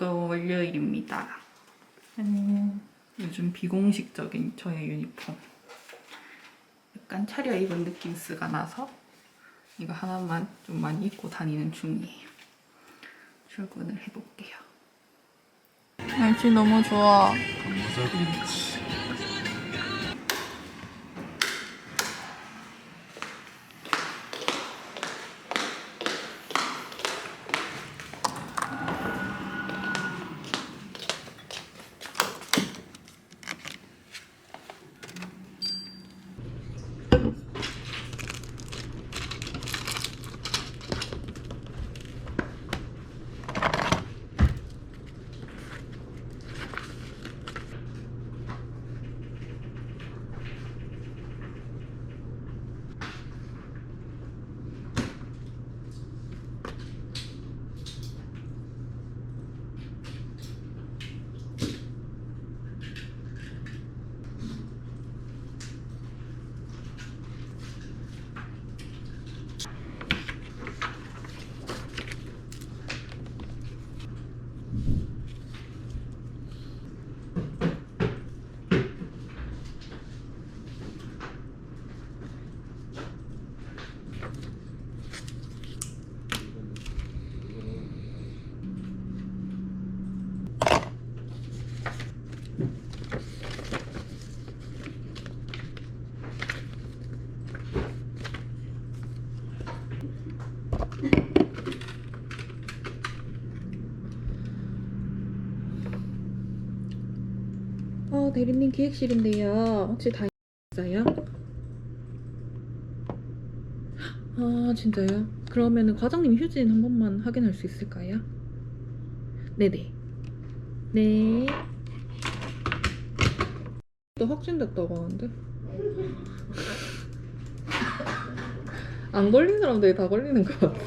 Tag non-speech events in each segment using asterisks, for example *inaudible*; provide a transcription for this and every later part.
즐거운 월요일입니다. 안녕. 요즘 비공식적인 저의 유니폼. 약간 차려입은 느낌스가 나서 이거 하나만 좀 많이 입고 다니는 중이에요. 출근을 해볼게요. 날씨 너무 좋아. 대리님 기획실인데요. 혹시 다 있어요? 아, 진짜요? 그러면은 과장님 휴진 한 번만 확인할 수 있을까요? 네네. 네. 또 확진됐다고 하는데? *laughs* 안 걸린 사람들이 다 걸리는 것 같아.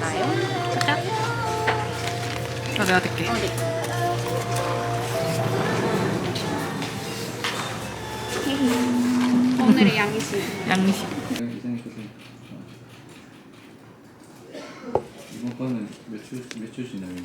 나요? 짠. 아, 내가 될게. 오늘의 양이시. 양식. 기상해주세요. 이번 거는 몇초 몇초 지나면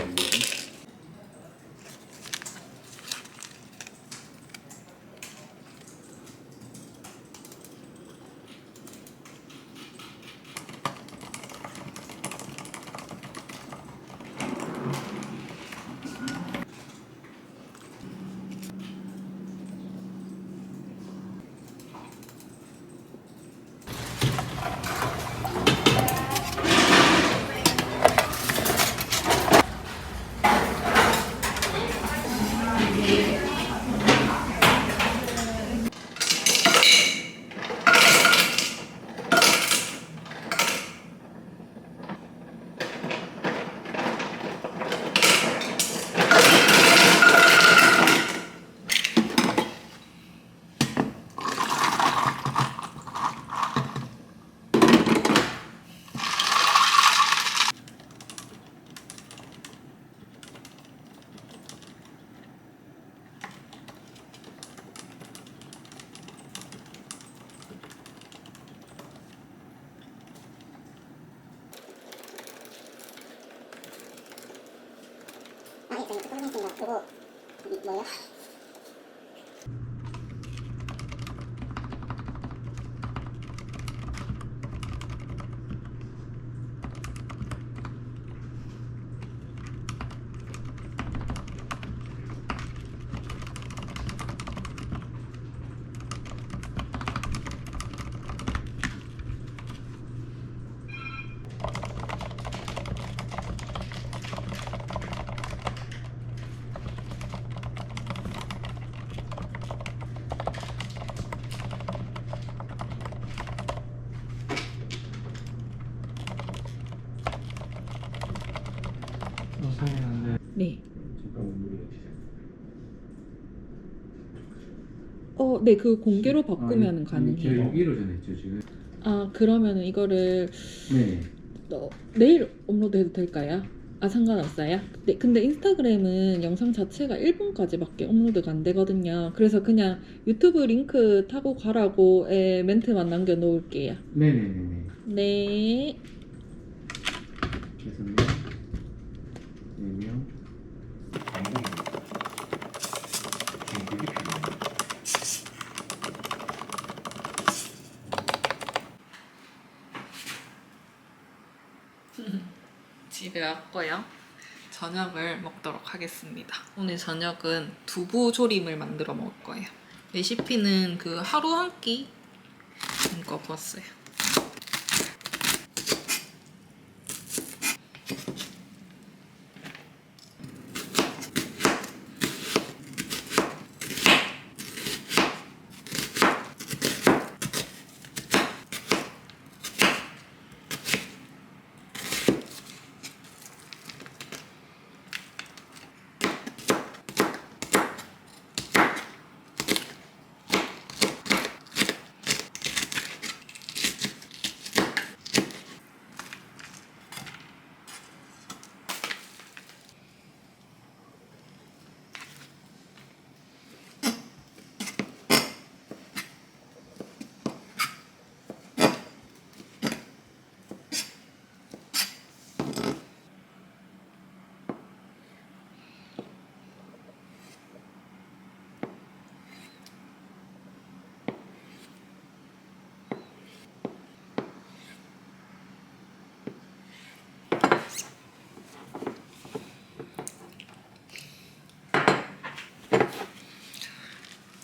되는 거지? 아, 이제 이거 끝냈습니다. 그거 이- 뭐예요? 선생님한테 네. 네, 그 공개로 바꾸면 가능해요. 제가 6일로 전했죠 지금. 아, 그러면 은 이거를 네. 어, 내일 업로드해도 될까요? 아, 상관없어요? 네, 근데 인스타그램은 영상 자체가 1분까지밖에 업로드가 안 되거든요. 그래서 그냥 유튜브 링크 타고 가라고의 멘트만 남겨 놓을게요. 네네네네. 네. 여섯 명, 네 명. 방법입니다. 지금 그게 필요 왔고요. 저녁을 먹도록 하겠습니다. 오늘 저녁은 두부 조림을 만들어 먹을 거예요. 레시피는 그 하루 한끼거 봤어요.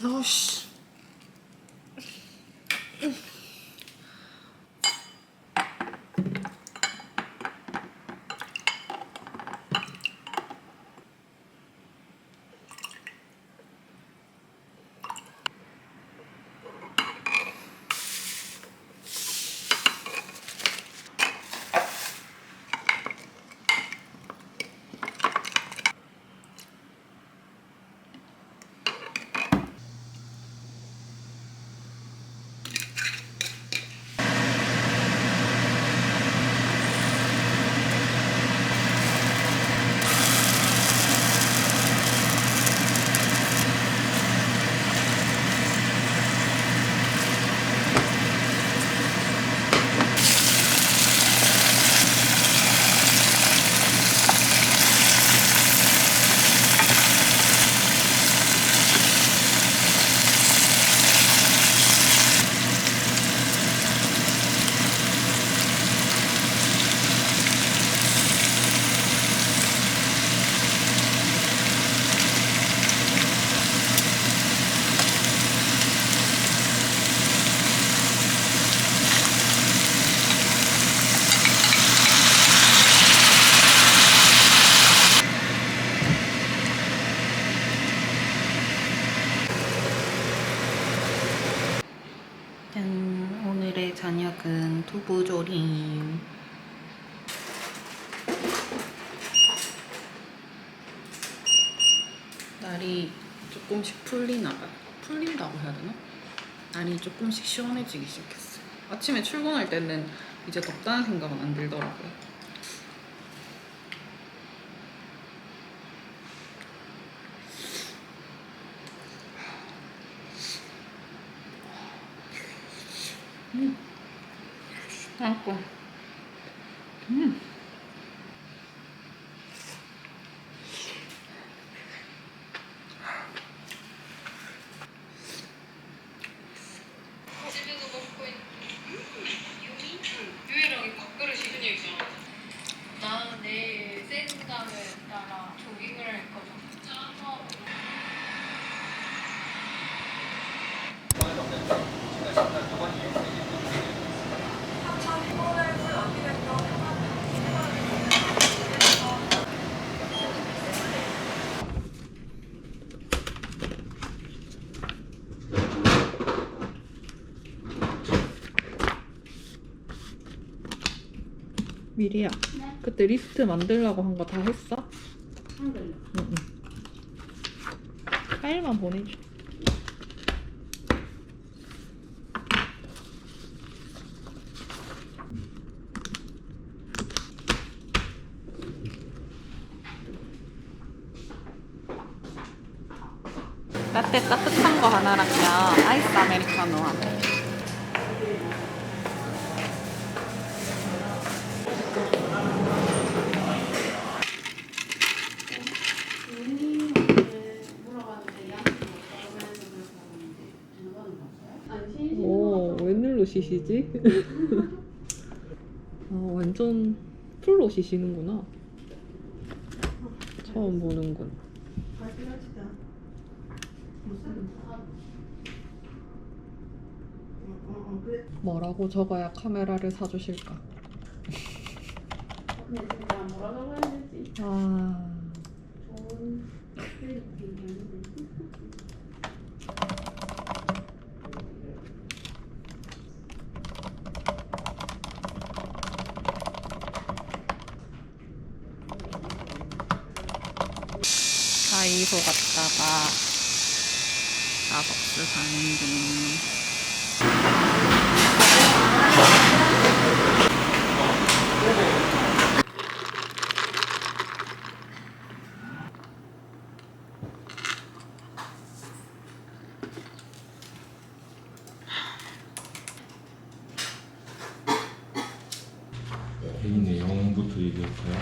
아우씨. 짠, 오늘의 저녁은 두 부조림. 날이 조금씩 풀리나 봐요. 풀린다고 해야 되나? 날이 조금씩 시원해지기 시작했어요. 아침에 출근할 때는 이제 덥다는 생각은 안 들더라고요. 맛있 미리야 네. 그때 리스트 만들라고 한 거 다 했어? 한 걸로. 응응. 파일만 보내줘. 라떼 따뜻한 거 하나랑요 아이스 아메리카노 하나. 로 쉬시지? *laughs* 아, 완전 풀로 쉬시는구나. 처음 보는군. 뭐라고 적어야 카메라를 사주실까? 아, 다이소 갔다가 스타벅스 가는 중. 개인 내용부터 얘기할까요?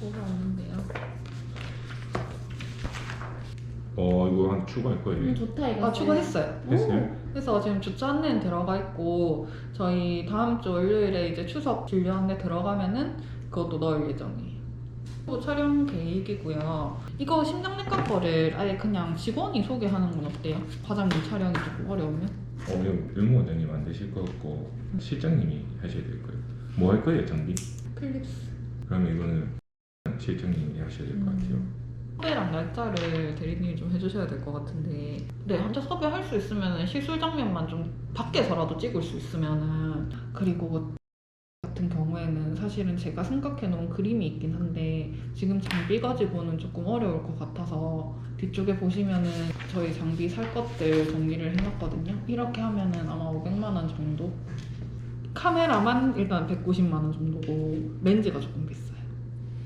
뭐가 없는데요? 어 이거 한 추가할 거예요. 아 추가했어요. 됐어요? 그래서 지금 주차 안내는 들어가 있고 저희 다음 주 월요일에 이제 추석 진료 안내 들어가면은 그것도 넣을 예정이에요. 또 촬영 계획이고요. 이거 심장내과 거를 아예 그냥 직원이 소개하는 건 어때요? 과장님 촬영이 조금 어려우면? 어 이거 병무 원장님 안 되실 것 같고 실장님이 하셔야 될 거예요. 뭐 할 거예요 장비? 필립스. 그러면 이거는 실장님이 하셔야 될 것 같아요. 섭외랑 날짜를 대리님이 좀 해주셔야 될 것 같은데. 네 환자 섭외할 수 있으면 시술 장면만 좀 밖에서라도 찍을 수 있으면은. 그리고 같은 경우에는 사실은 제가 생각해 놓은 그림이 있긴 한데 지금 장비 가지고는 조금 어려울 것 같아서 뒤쪽에 보시면은 저희 장비 살 것들 정리를 해놨거든요. 이렇게 하면은 아마 500만 원 정도? 카메라만 일단 190만 원 정도고 렌즈가 조금 비싸요.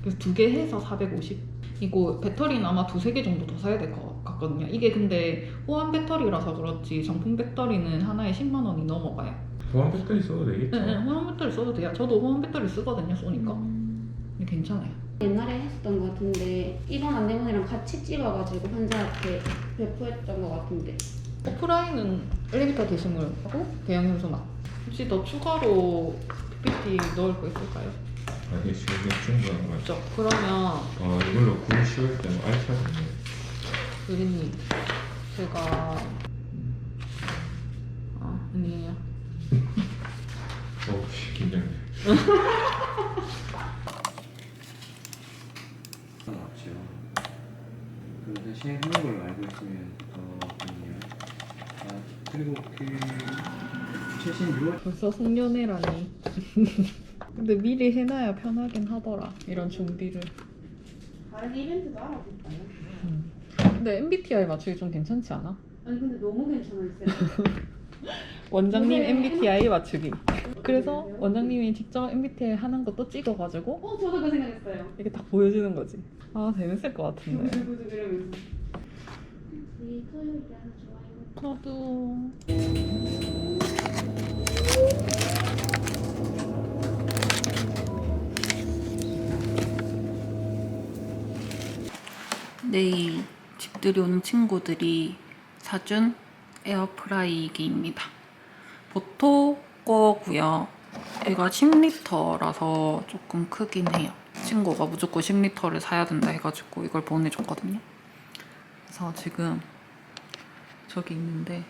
그래서 두 개 해서 450 이거 배터리는 아마 두세 개 정도 더 사야 될 것 같거든요. 이게 근데 호환 배터리라서 그렇지 정품 배터리는 하나에 10만 원이 넘어가요. 보안 배터리 써도 되겠죠? 네, 네, 호환 배터리 써도 돼요. 저도 호환 배터리 쓰거든요, 쏘니까. 근데 괜찮아요. 옛날에 했었던 것 같은데 입원 안내문이랑 같이 찍어가지고 환자한테 배포했던 것 같은데. 오프라인은 엘리베이터 게시물 하고 대형 현수막. 혹시 더 추가로 PPT 넣을 거 있을까요? 아 이게 지금 충분한 것 같아요. 없죠. 그러면 아 이걸로 9, 10월 때는 알차겠네. 의리님 제가 아 아니에요. *laughs* 어우 긴장돼. 없죠. 그 대신 하는 걸로 알고 있으면 더 좋네요. 아 그리고 그 최신 6월 벌써 송년회라니. *laughs* 근데 미리 해놔야 편하긴 하더라. 이런 준비를. 다른 이벤트도 알아볼까요? 근데 MBTI 맞추기 좀 괜찮지 않아? 아니 근데 너무 괜찮았어요. *laughs* 원장님 네. MBTI 맞추기. 그래서 원장님이 직접 MBTI 하는 것도 찍어가지고 어 저도 그 생각했어요. 이렇게 딱 보여주는 거지. 아 재밌을 것 같은데. 두구두구 이러면서. 이 토요일 때 하나 좋아요. 나도. 내일 집들이 오는 친구들이 사준 에어프라이기입니다. 보토 거고요. 얘가 10리터라서 조금 크긴 해요. 친구가 무조건 10리터를 사야 된다 해가지고 이걸 보내줬거든요. 그래서 지금 저기 있는데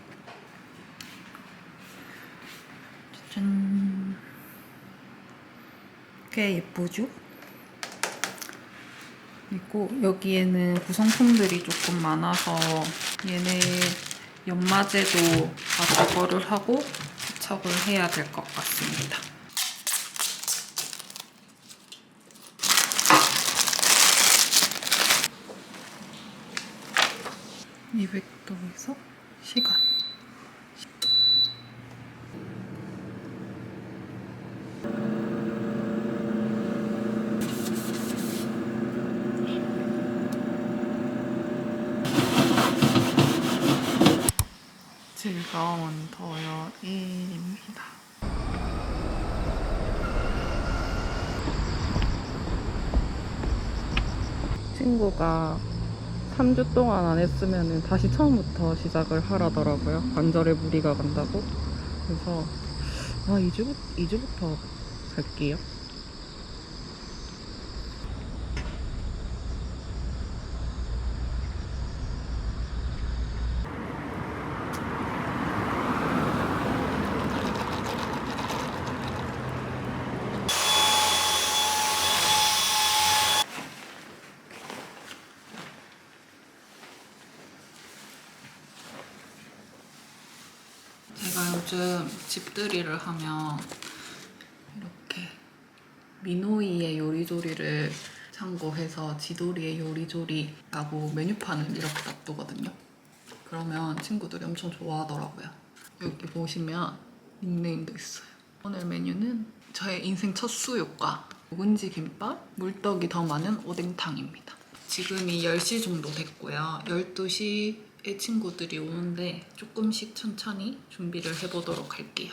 짠. 꽤 예쁘죠? 그리고 여기에는 구성품들이 조금 많아서 얘네 연마제도 다 제거를 하고 세척을 해야 될 것 같습니다. 200도에서 시간. 즐거운 토요일입니다. 친구가 3주 동안 안 했으면 다시 처음부터 시작을 하라더라고요. 관절에 무리가 간다고. 그래서 아 2주, 2주부터 갈게요. 제가 요즘 집들이를 하면 이렇게 미노이의 요리조리를 참고해서 지도리의 요리조리라고 메뉴판을 이렇게 놔두거든요. 그러면 친구들이 엄청 좋아하더라고요. 여기 보시면 닉네임도 있어요. 오늘 메뉴는 저의 인생 첫 수육과 묵은지 김밥, 물떡이 더 많은 오뎅탕입니다. 지금이 10시 정도 됐고요. 12시에 친구들이 오는데 조금씩 천천히 준비를 해보도록 할게요.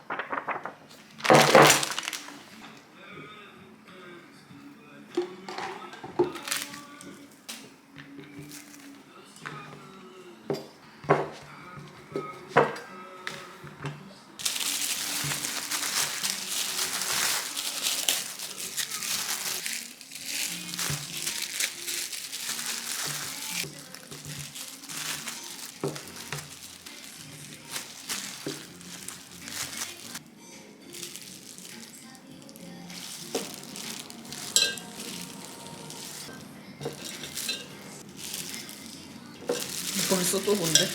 벌써 또 뭔데?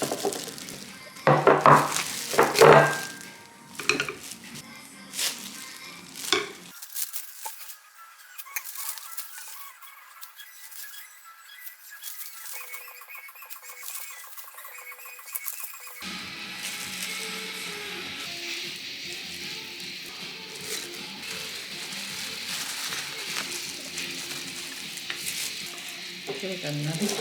안나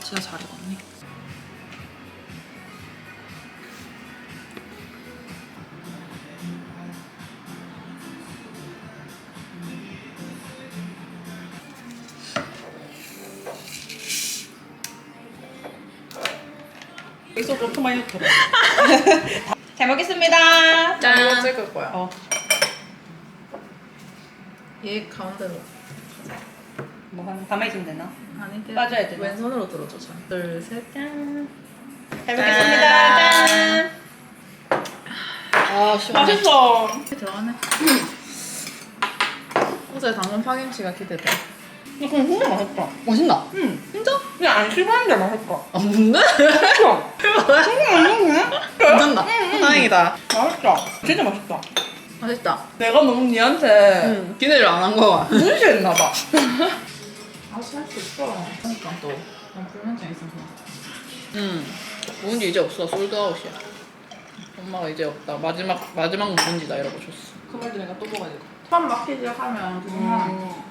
진짜 잘 익었네. 엄청 많이 넣더라. *laughs* 잘 먹겠습니다. 짠. 이거 찍을 거야. 어. 얘 가운데로. 뭐한 가만히 있으면 되나? 아니, 그냥 빠져야 되나? 왼손으로 들어줘. 자. 둘, 셋, 짠. 잘 먹겠습니다. 짠. 아, 시원해. 맛있어. 들어가네. 어제 당근 파김치가 기대돼. 이거 진짜 맛있다. 맛있나? 응. 진짜? 그냥 안 씹었는데 맛있다. 아, 뭔데? 괜찮다. 다행이다. 맛있다. 진짜 맛있다. 맛있다. 내가 너무 니한테 응. 기대를 안 한 거야. 무시했나봐. *laughs* 아, 살수 있어. 그러니까 또. 난 불면증 있어서. 응. 묵은지 이제 없어. 솔드아웃이야. 엄마가 이제 없다. 마지막, 마지막 묵은지다 이러고 줬어. 그 말도 내가 또 먹어야 돼. 처음 막히지 하면 그냥